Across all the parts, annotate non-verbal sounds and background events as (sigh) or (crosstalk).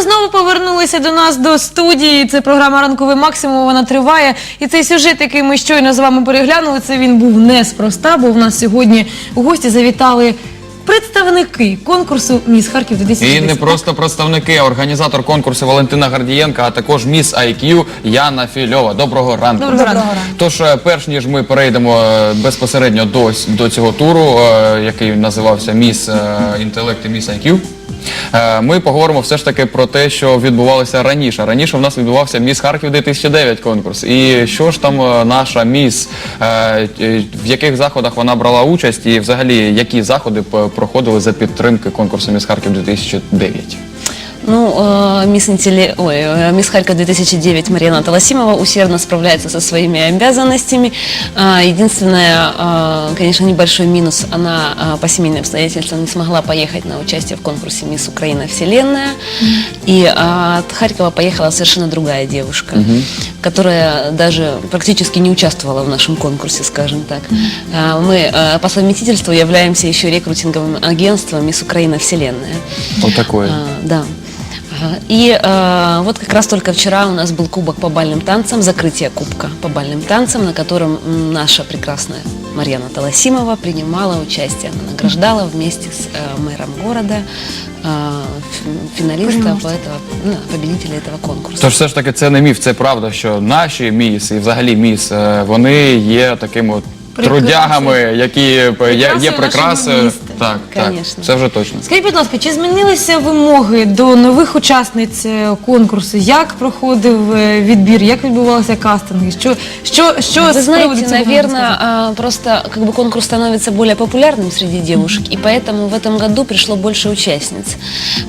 ми знову повернулися до нас до студії. Це програма Ранковий максимум. Вона триває. І цей сюжет, який ми щойно з вами переглянули, це він був неспроста, бо в нас сьогодні у гості завітали представники конкурсу Міс Харків 2010. І не просто представники, а організатор конкурсу Валентина Гардієнка, а також міс IQ Яна Фільова. Доброго ранку. Доброго ранку. Тож, е, перш ніж ми перейдемо е, безпосередньо до, до цього туру, е, який називався Міс Інтелект і Міс IQ, ми поговоримо все ж таки про те, що відбувалося раніше. Раніше в нас відбувався Міс Харків 2009 конкурс. І що ж там е, наша міс, е, е, в яких заходах вона брала участь, і взагалі які заходи проходили за підтримки конкурсу Міс Харків 2009? Ну, э, мисс, Интелли... Ой, э, мисс Харька 2009 Марьяна Таласимова усердно справляется со своими обязанностями. А, Единственное, а, конечно, небольшой минус, она а, по семейным обстоятельствам не смогла поехать на участие в конкурсе «Мисс Украина Вселенная». И а, от Харькова поехала совершенно другая девушка, которая даже практически не участвовала в нашем конкурсе, скажем так. А, Мы а, по совместительству являемся еще рекрутинговым агентством «Мисс Украина Вселенная». Вот такое. А, да. Ага. И а, вот как раз только вчера у нас был кубок по бальным танцам, закрытие кубка по бальным танцам, на котором м, наша прекрасная Марьяна Таласимова принимала участие. Она награждала вместе с э, мэром города а, ф- финалиста этого, ну, победителя этого конкурса. Тож все ж таки це не міф, це правда, що наші міс і взагалі міс, е, вони є такими от Прикраси. трудягами, які е, є, Прикраси є прикраси. нашого міста. Так, так, Конечно. це вже точно. Скажіть, будь ласка, чи змінилися вимоги до нових учасниць е, конкурсу? Як проходив е, відбір? Як відбувалися кастинги? Що, що, що Вы з приводу знаете, цього можна наверное, сказати? а, просто как бы конкурс становится более популярным среди девушек, и поэтому в этом году пришло больше участниц.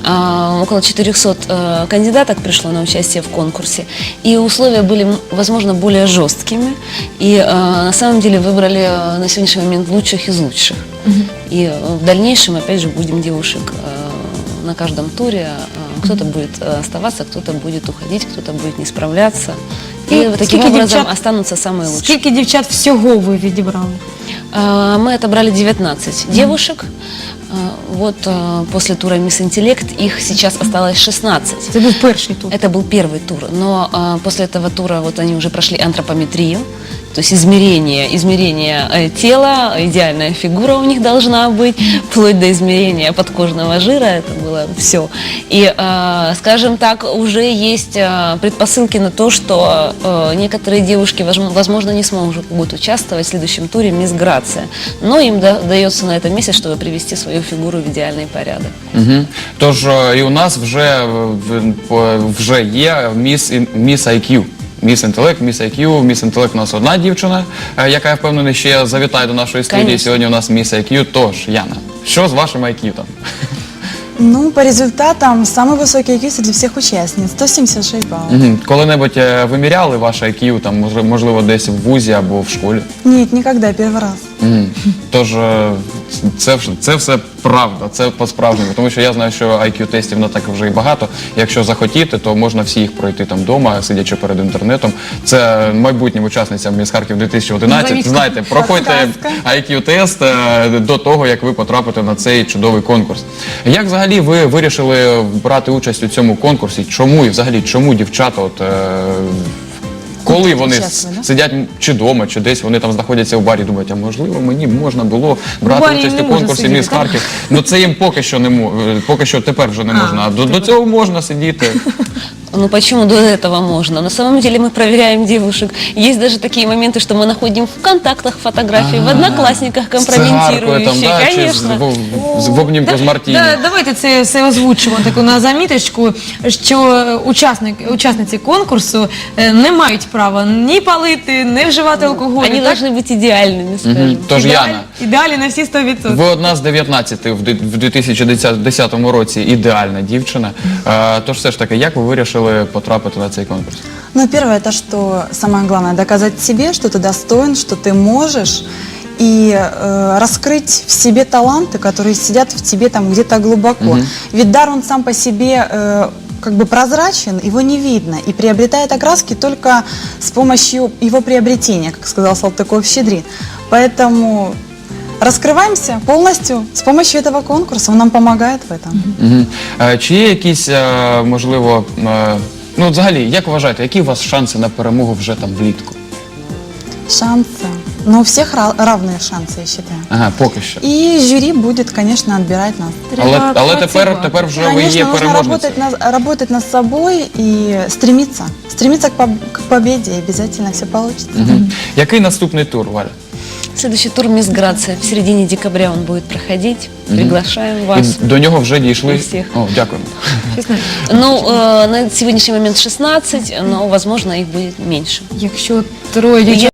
А, Около 400 э, кандидаток пришло на участие в конкурсе, и условия были, м, возможно, более жесткими, и э, на самом деле выбрали э, на сегодняшний момент лучших из лучших. И э, в дальнейшем, опять же, будем девушек э, на каждом туре. э, Кто-то будет э, оставаться, кто-то будет уходить, кто-то будет не справляться. И Ну, таким сколько образом девчат- останутся самые лучшие. Скільки дівчат всього ви відібрали? А, Мы отобрали 19 девушек. А, Вот а, после тура «Мисс Интеллект» их сейчас осталось 16. Це був перший тур. Это был первый тур, но а, после этого тура вот они уже прошли антропометрию, то есть измерение, измерение э, тела, идеальная фигура у них должна быть, вплоть до измерения подкожного жира, это было все. И, а, скажем так, уже есть а, предпосылки на то, что э, некоторые девушки, возм- возможно, не смогут будут участвовать в следующем туре «Мисс Грация», но им да- дается на это месяц, чтобы привести свою фигуру в идеальный порядок. Угу. Тож е, і у нас вже, е, в- по- вже є міс, ін- міс IQ. Міс інтелект, міс IQ, міс інтелект у нас одна дівчина, е, яка я впевнений ще завітає до нашої студії. Конечно. Сьогодні у нас міс IQ. Тож, Яна, що з вашим IQ там? Ну, по результатам, самый высокий IQ среди всех участниц, 176 баллов. Угу. Коли-небудь е, виміряли ваше IQ, там, може- можливо, десь в вузі або в школі? Нет, никогда, первый раз. Мгм. Тож е, це, це все правда, це по-справжньому. Тому що я знаю, що IQ-тестів не так вже і багато. Якщо захотіти, то можна всі їх пройти там вдома, сидячи перед інтернетом. Це майбутнім учасницям Міс Харків 2011. Завіть. Знаєте, проходьте. IQ-тест е, до того, як ви потрапите на цей чудовий конкурс. Як взагалі ви вирішили брати участь у цьому конкурсі? Чому і взагалі чому дівчата от. Коли вони Чесно, да? сидять чи вдома, чи десь вони там знаходяться у барі, думають, а можливо, мені можна було брати барі участь не у можна конкурсі сидіти, Міс так? Харків. Ну це їм поки що не мо- е, поки що тепер вже не можна. А до, до цього можна сидіти. (laughs) Ну почему до этого можно? На самом деле мы проверяем девушек. Есть даже такие моменты, что мы находим в контактах фотографии, в одноклассниках З цигаркою компрометирующие, там, да, чи з, конечно. в, з- в обнімку з Мартіні. Да, давайте це все озвучимо таку на заміточку, що учасник, учасниці конкурсу е, не мають права ні палити, ні вживати алкоголь. Они так? должны быть идеальными, скажем. Мгм. Тож Ідеаль- Яна, Ідеалі на всі 100%. ви одна з 19 в ди- в 2010 році ідеальна дівчина. Е, Тож все ж таки, як ви вирішили потрапити на цей конкурс? Ну, первое, это что самое главное, доказать себе, что ты достоин, что ты можешь, и э, раскрыть в себе таланты, которые сидят в тебе там где-то глубоко. Ведь дар, он сам по себе э, как бы прозрачен, его не видно, и приобретает окраски только с помощью его приобретения, как сказал Салтыков-Щедрин. Поэтому раскрываемся полностью с помощью этого конкурса. Он нам помогает в этом. Мгм. Е, Чи є якісь, е, можливо, е, ну взагалі, як вважаєте, які у вас шанси на перемогу вже там влітку? Шансы. Но у всех ра- равные шансы, я считаю. Ага, поки що. И жюри будет, конечно, отбирать нас. Але, Треба але тепер, працювати. тепер вже ви Конечно, є нужно переможницею. работать над, работать над собой и стремиться. Стремиться к, поб- к победе, и обязательно все получится. Мгм. Який наступний тур, Валя? Следующий тур «Мисс Грация». В середине декабря он будет проходить. Приглашаем вас. І до нього вже дійшли. Всіх. О, дякуємо. Ну, э, на сегодняшний момент 16, но, возможно, их будет меньше. Якщо троє дівчат